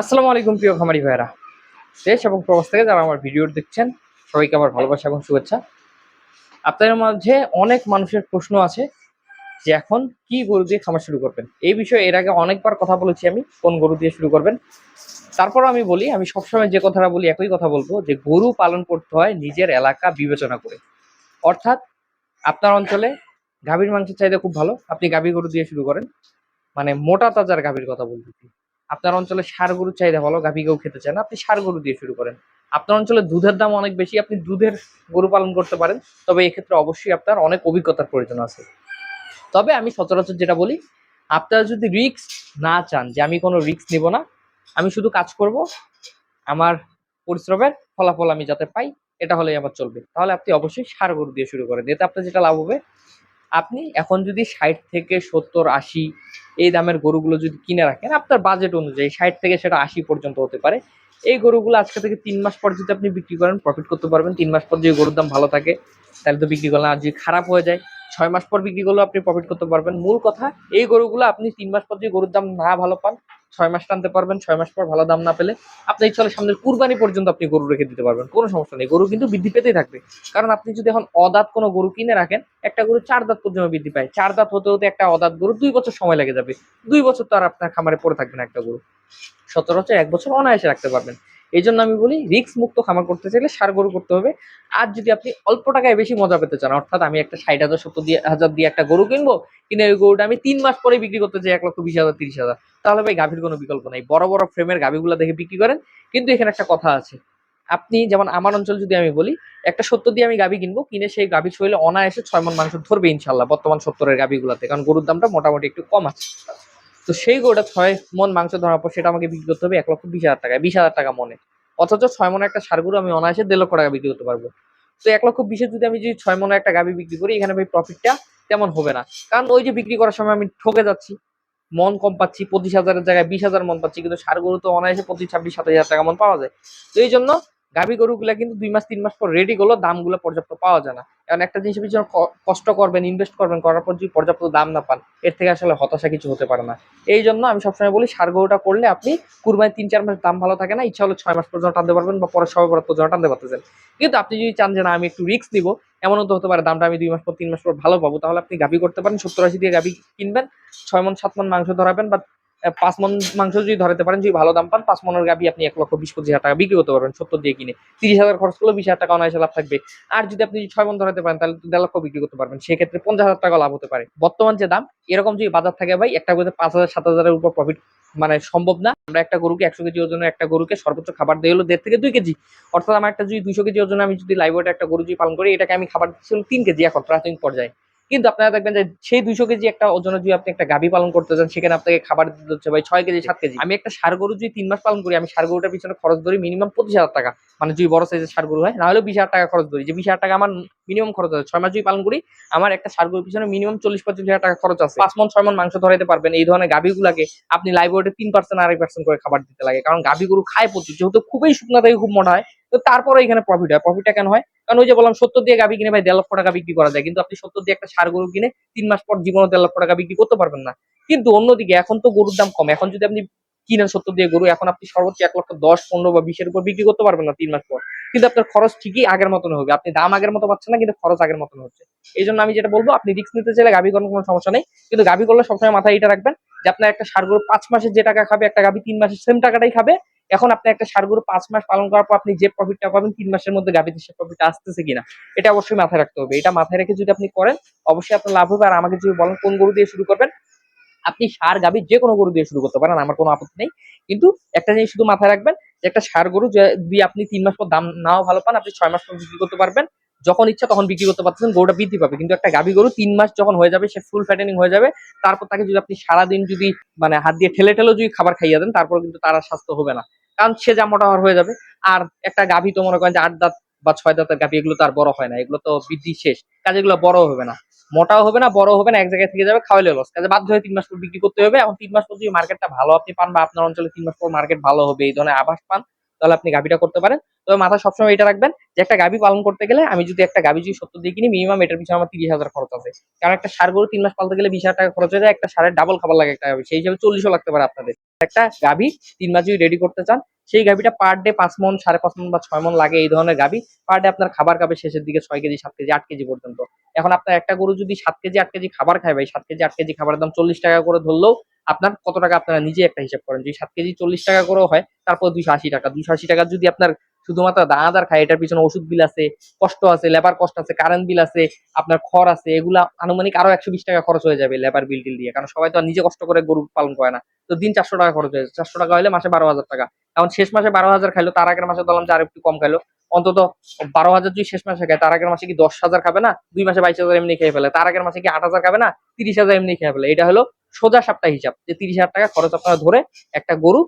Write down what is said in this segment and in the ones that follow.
আসসালামু আলাইকুম প্রিয় খামারি ভাইরা দেশ এবং প্রবাস থেকে যারা আমার ভিডিও দেখছেন, সবাইকে আমার ভালোবাসা এবং শুভেচ্ছা। আপনাদের মাঝে অনেক মানুষের প্রশ্ন আছে যে এখন কি গরু দিয়ে খামার শুরু করবেন? এই বিষয়ে এর আগে অনেকবার কথা বলেছি আমি, কোন গরু দিয়ে শুরু করবেন। তারপর আমি বলি, আমি সবসময় যে কথাটা বলি, একই কথা বলব যে গরু পালন করতে হয় নিজের এলাকা বিবেচনা করে। অর্থাৎ আপনার অঞ্চলে গাভীর মাংসের চাহিদা খুব ভালো, আপনি গাভী গরু দিয়ে শুরু করেন। মানে মোটা তাজার গাভীর কথা বলতেছি আপনার অঞ্চলে সার গরুর চাহিদা ভালো? গাভী কেউ খেতে চান আপনি সার গরু দিয়ে শুরু করেন। আপনার অঞ্চলে দুধের দাম অনেক বেশি, আপনি দুধের গরু পালন করতে পারেন। তবে এক্ষেত্রে অবশ্যই আপনার অনেক অভিজ্ঞতার প্রয়োজন আছে। তবে আমি সচরাচর যেটা বলি, আপনারা যদি রিস্ক না চান যে আমি কোনো রিস্ক নিব না, আমি শুধু কাজ করব, আমার পরিশ্রমের ফলাফল আমি যাতে পাই, এটা হলেই আমার চলবে। তাহলে আপনি অবশ্যই সার গরু দিয়ে শুরু করেন। এতে আপনার যেটা লাভ হবে আপনি এখন যদি ষাট থেকে সত্তর, আশি, এই দামের গরুগুলো যদি কিনে রাখেন, আপনার বাজেট অনুযায়ী ষাট থেকে সেটা আশি পর্যন্ত হতে পারে। এই গরুগুলো আজকে থেকে তিন মাস পর যদি আপনি বিক্রি করেন প্রফিট করতে পারবেন। তিন মাস পর যদি গরুর দাম ভালো থাকে, তাহলে তো বিক্রি করলাম আর যদি খারাপ হয়ে যায় ছয় মাস পর বিক্রি করলেও আপনি প্রফিট করতে পারবেন। মূল কথা, এই গরুগুলো আপনি তিন মাস পর যদি গরুর দাম না ভালো পান, ছয় মাস টানতে পারবেন, ছয় মাস পর ভালো দাম না পেলে আপনি ইচ্ছা হলে সামনের কুরবানি পর্যন্ত আপনি গরু রেখে দিতে পারবেন, কোনো সমস্যা নেই। গরু কিন্তু বৃদ্ধি পেতেই থাকবে। কারণ আপনি যদি এখন অদাঁত কোনো গরু কিনে রাখেন, একটা গরু চার দাঁত পর্যন্ত বৃদ্ধি পায়। চার দাঁত হতে হতে একটা অদাঁত গরু দুই বছর সময় লেগে যাবে। দুই বছর তো আর আপনার খামারে পড়ে থাকবে না একটা গরু। সচরাচর এক বছর অনায়াসে রাখতে পারবেন। এই জন্য আমি বলি রিক্স মুক্ত খামার করতে চাইলে সার গরু করতে হবে। আর যদি আপনি অল্প টাকায় বেশি মজা পেতে চান, অর্থাৎ আমি একটা ষাট হাজার, সত্তর দিয়ে, হাজার দিয়ে একটা গরু কিনবো, কিনে ওই গরুটা আমি তিন মাস পরে বিক্রি করতে চাই, এক লক্ষ বিশ হাজার, তিরিশ হাজার, তাহলে ভাই গাভীর কোনো বিকল্প নাই। বড় বড় ফ্রেমের গাভীগুলো দেখে বিক্রি করেন। কিন্তু এখানে একটা কথা আছে। আপনি যেমন আমার অঞ্চল যদি আমি বলি, একটা সত্তর দিয়ে আমি গাভী কিনবো, কিনে সেই গাভীর শরীরে অনায়াসে ছয় মন মাংস ধরবে ইনশাল্লাহ বর্তমান সত্তরের গাভীগুলোতে। কারণ গরুর দামটা মোটামুটি একটু কম আছে। তো সেই গরুটা ছয় মন মাংস ধরার পর সেটা আমাকে বিক্রি করতে হবে এক লক্ষ বিশ হাজার টাকা বিশ হাজার টাকা মনে। অথচ ছয় মনে একটা সার গরু আমি অনায়াসে দেড় লক্ষ টাকা বিক্রি করতে পারব। তো এক লক্ষ বিশে যদি আমি যদি ছয় মনে একটা গাভী বিক্রি করি, এখানে ভাই প্রফিটটা তেমন হবে না। কারণ ওই যে বিক্রি করার সময় আমি ঠকে যাচ্ছি। মন কম পাচ্ছি, পঁচিশ হাজারের জায়গায় বিশ হাজার মন পাচ্ছি, কিন্তু সার গরু তো অনায়াসে পঁচিশ, ছাব্বিশ, সাতাশ হাজার টাকা মন পাওয়া যায়। তো এই জন্য গাভী গরুগুলা কিন্তু দুই মাস, তিন মাস পর রেডি করল দামগুলো পর্যাপ্ত পাওয়া যায় না। কারণ একটা জিনিসের পিছনে কষ্ট করবেন ইনভেস্ট করবেন, করার পর যদি পর্যাপ্ত দাম না পান, এর থেকে আসলে হতাশা কিছু হতে পারে না। এই জন্য আমি সবসময় বলি, সার গরুটা করলে আপনি কুরবানি তিন, চার মাস দাম ভালো থাকে না, ইচ্ছা হলে ছয় মাস পর্যন্ত টানতে পারবেন বা পরে সবাই পর্যন্ত টানতে পারতেছেন। কিন্তু আপনি যদি চান যে না, আমি একটু রিস্ক নিবো, এমনও তো হতে পারে, দামটা আমি দুই মাস পর, তিন মাস পর ভালো পাবো, তাহলে আপনি গাভী করতে পারেন, সত্তর আশি দিয়ে গাভী কিনবেন, ছয় মন, সাত মন মাংস ধরাবেন বা পাঁচ মন মাংস যদি ধরাতে পারেন, যদি ভালো দাম পান, পাঁচ মনের গাভী আপনি এক লক্ষ বিশ পঁচিশ হাজার টাকা বিক্রি করতে পারবেন, সত্তর দিয়ে কিনে। তিরিশ হাজার খরচ করলে বিশ হাজার টাকা অনায়াসে লাভ থাকবে। আর যদি আপনি ছয় মন ধরাতে পারেন, তাহলে দেড় লক্ষ বিক্রি করতে পারবেন। সেক্ষেত্রে পঞ্চাশ হাজার টাকা লাভ হতে পারে। বর্তমান যে দাম, এরকম যদি বাজার থাকে ভাই, একটা গরুতে পাঁচ হাজার, সাত হাজারের উপর প্রফিট মানে সম্ভব না। আমরা একটা গরুকে একশো কেজি ওজনের একটা গরুকে সর্বোচ্চ খাবার দিয়ে হলো দেড় থেকে দুই কেজি। অর্থাৎ আমার একটা যদি দুইশো কেজি ওজনে আমি যদি লাইভ একটা গরু যদি পালন করি, এটাকে আমি খাবার দিচ্ছি হলো তিন কেজি এখন, প্রাথমিক পর্যায়ে। কিন্তু আপনারা দেখবেন যে সেই দুইশো কেজি একটা ওজনে যদি আপনি একটা গাভী পালন করতে চান সেখানে আপনাকে খাবার দিতে হচ্ছে ভাই ছয় কেজি সাত কেজি। আমি একটা সার গরু যদি তিন মাস পালন করি আমি সার গরুটার পিছনে খরচ ধরি মিনিমাম পঁচিশ হাজার টাকা। মানে যদি বড় সাইজের সার গরু হয় না হলেও বিশ হাজার টাকা খরচ ধরি। যে বিশ হাজার টাকা আমার মিনিমাম খরচ আছে ছয় মাস যদি পালন করি আমার একটা সার গরুর পিছনে মিনিমাম চল্লিশ পঁচিশ হাজার টাকা খরচ আছে। পাঁচ মন ছয় মন মাংস ধরাইতে পারবেন। এই ধরনের গাভীগুলাকে আপনি লাইভ ওয়েটে তিন পার্সেন্ট আড়াই পার্সেন্ট করে খাবার দিতে লাগে। কারণ গাভী গরু খায় প্রচুর। যেহেতু খুবই শুকনা থেকে খুব মনে হয়। তো তারপরে এখানে প্রফিট হয়। প্রফিটটা কেন হয়? কারণ ওই যে বললাম, সত্তর দিয়ে গাভী কিনে ভাই দেড় লক্ষ টাকা বিক্রি করা যায়। কিন্তু আপনি সত্তর দিয়ে একটা সার গরু কিনে তিন মাস পর জীবনে দেড় লক্ষ টাকা বিক্রি করতে পারবেন না। কিন্তু অন্যদিকে এখন তো গরুর দাম কম। এখন যদি আপনি কিনেন সত্তর দিয়ে গরু, এখন আপনি সর্বোচ্চ এক লক্ষ দশ, পনেরো বা বিশের উপর বিক্রি করতে পারবেন না তিন মাস পর। কিন্তু আপনার খরচ ঠিকই আগের মতন হবে। আপনি দাম আগের মতো পাচ্ছেন না, কিন্তু খরচ আগের মতন হচ্ছে। এই জন্য আমি যেটা বলব, আপনি রিস্ক নিতে চাইলে গাভী করার কোনো সমস্যা নেই। কিন্তু গাভী করলে সবসময় মাথায় এটা রাখবেন যে আপনার একটা সার গরু পাঁচ মাসে যে টাকা খাবে, একটা গাভী তিন মাসে সেম টাকাটাই খাবে। এখন আপনি একটা সার গরু পাঁচ মাস পালন করার পর আপনি যে প্রফিটটা পাবেন, তিন মাসের মধ্যে গাভীতে সে প্রফিটটা আসতেছে কিনা, এটা অবশ্যই মাথায় রাখতে হবে। এটা মাথায় রেখে যদি আপনি করেন, অবশ্যই আপনার লাভ হবে। আর আমাকে যদি বলেন কোন গরু দিয়ে শুরু করবেন, আপনি সার, গাভী যে কোনো গরু দিয়ে শুরু করতে পারেন, আমার কোনো আপত্তি নেই। কিন্তু একটা জিনিস শুধু মাথায় রাখবেন, যে একটা সার গরু যদি আপনি তিন মাস পর দাম নাও ভালো পান, আপনি ছয় মাস পর বিক্রি করতে পারবেন। যখন ইচ্ছা তখন বিক্রি করতে পারতেছেন, গরুটা বৃদ্ধি পাবে। কিন্তু একটা গাভী গরু তিন মাস যখন হয়ে যাবে, সে ফুল ফ্যাটেনিং হয়ে যাবে, তারপর তাকে যদি আপনি সারাদিন যদি মানে হাত দিয়ে ঠেলে ঠেলেও যদি খাবার খাইয়ে দেন তারপর কিন্তু তার আর স্বাস্থ্য হবে না। কারণ সে যা মোটা হয়ে যাবে। আর একটা গাভী তো মনে করেন যে আট দাঁত বা ছয় দাঁতের গাভী, এগুলো তো আর বড় হয় না, এগুলো তো বৃদ্ধি শেষ। কাজে এগুলো বড় হবে না। মোটাও হবে না বড় হবে না, এক জায়গায় থেকে যাবে, খাওয়াইলে লস কাজে বাধ্য হয়ে তিন মাস পর বিক্রি করতে হবে। এখন তিন মাস পর যদি মার্কেটটা ভালো আপনি পান বা আপনার অঞ্চলে তিন মাস পর মার্কেট ভালো হবে, এই ধরনের আভাস পান তাহলে আপনি গাভীটা করতে পারেন। তবে মাথা সবসময় এটা রাখবেন যে একটা গাভী পালন করতে গেলে আমি যদি একটা গাভী যদি সত্তর দিয়ে কিনি মিনিমাম এটার পিছনে আমার তিরিশ হাজার খরচ আছে কারণ একটা সার গরু তিন মাস পালতে গেলে বিশ হাজার টাকা খরচ হয়ে যায়, একটা সারের ডাবল খাবার লাগে একটা গাভি সেই হিসাবে চল্লিশও লাগতে পারে আপনাদের। একটা গাভী তিন মাস যদি রেডি করতে চান সেই গাভিটা পার ডে পাঁচ মন, সাড়ে পাঁচ মন বা ছয় মন লাগে এই ধরনের গাভি। পার ডে আপনার খাবার খাবে শেষের দিকে ছয় কেজি, সাত কেজি, আট কেজি পর্যন্ত। এখন আপনার একটা গরু যদি সাত কেজি, আট কেজি খাবার খায় ভাই, সাত কেজি, আট কেজি খাবারের দাম চল্লিশ টাকা করে ধরলেও আপনার কত টাকা আপনারা নিজে একটা হিসাব করেন? যদি সাত কেজি চল্লিশ টাকা করেও হয়, তারপর দুশো আশি টাকা। দুইশো আশি টাকা যদি আপনার শুধুমাত্র দানাদার খায়, এটার পিছনে ওষুধ বিল আছে, কষ্ট আছে লেবার কষ্ট আছে কারেন্ট বিল আছে, আপনার খড় আছে, এগুলা আনুমানিক আরও একশো বিশ টাকা খরচ হয়ে যাবে লেবার বিল টিল দিয়ে। কারণ সবাই তো নিজে কষ্ট করে গরু পালন করে না। তো দিন চারশো টাকা খরচ হয়েছে চারশো টাকা হলে মাসে বারো হাজার টাকা। এখন শেষ মাসে বারো হাজার খাইলো, তার আগের মাসে ধরলাম যে একটু কম খাইলো। অন্তত বারো হাজার যদি শেষ মাসে খায়, তার আগের মাসে কি দশ হাজার খাবে না? দুই মাসে বাইশ হাজার এমনি খেয়ে ফেলে। তার আগের মাসে কি আট হাজার খাবে না? তিরিশ হাজার এমনি খেয়ে ফেলে। এটা হলো সোজা সাপ্তাহ হিসাব। যে তিরিশ হাজার টাকা খরচ আপনারা ধরে একটা গরু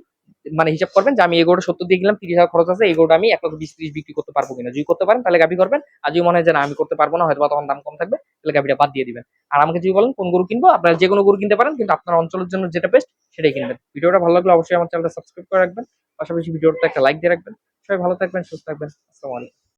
মানে হিসাব করবেন যে আমি এই গরুটা সত্তর দিয়ে গেলাম, তিরিশ হাজার খরচ আছে, এই গরুটা আমি এক লক্ষ বিশ ত্রিশ বিক্রি করতে পারব কিনা? যদি করতে পারেন, তাহলে গাভি করবেন। আর যদি মনে হয় যে না, আমি করতে পারব না হয়তো তখন দাম কম থাকবে, তাহলে গাভিটা বাদ দিয়ে দিবেন। আর আমাকে যদি বলেন কোন গরু কিনবো, আপনারা যে কোনো গরু কিনতে পারেন, কিন্তু আপনার অঞ্চলের জন্য যেটা বেস্ট সেটাই কিনবেন ভিডিওটা ভালো লাগলে অবশ্যই আমার চ্যানেলটা সাবস্ক্রাইব করে রাখবেন। পাশাপাশি ভিডিওটা একটা লাইক দিয়ে রাখবেন। সবাই ভালো থাকবেন, সুস্থ থাকবেন। আসসালামু আলাইকুম।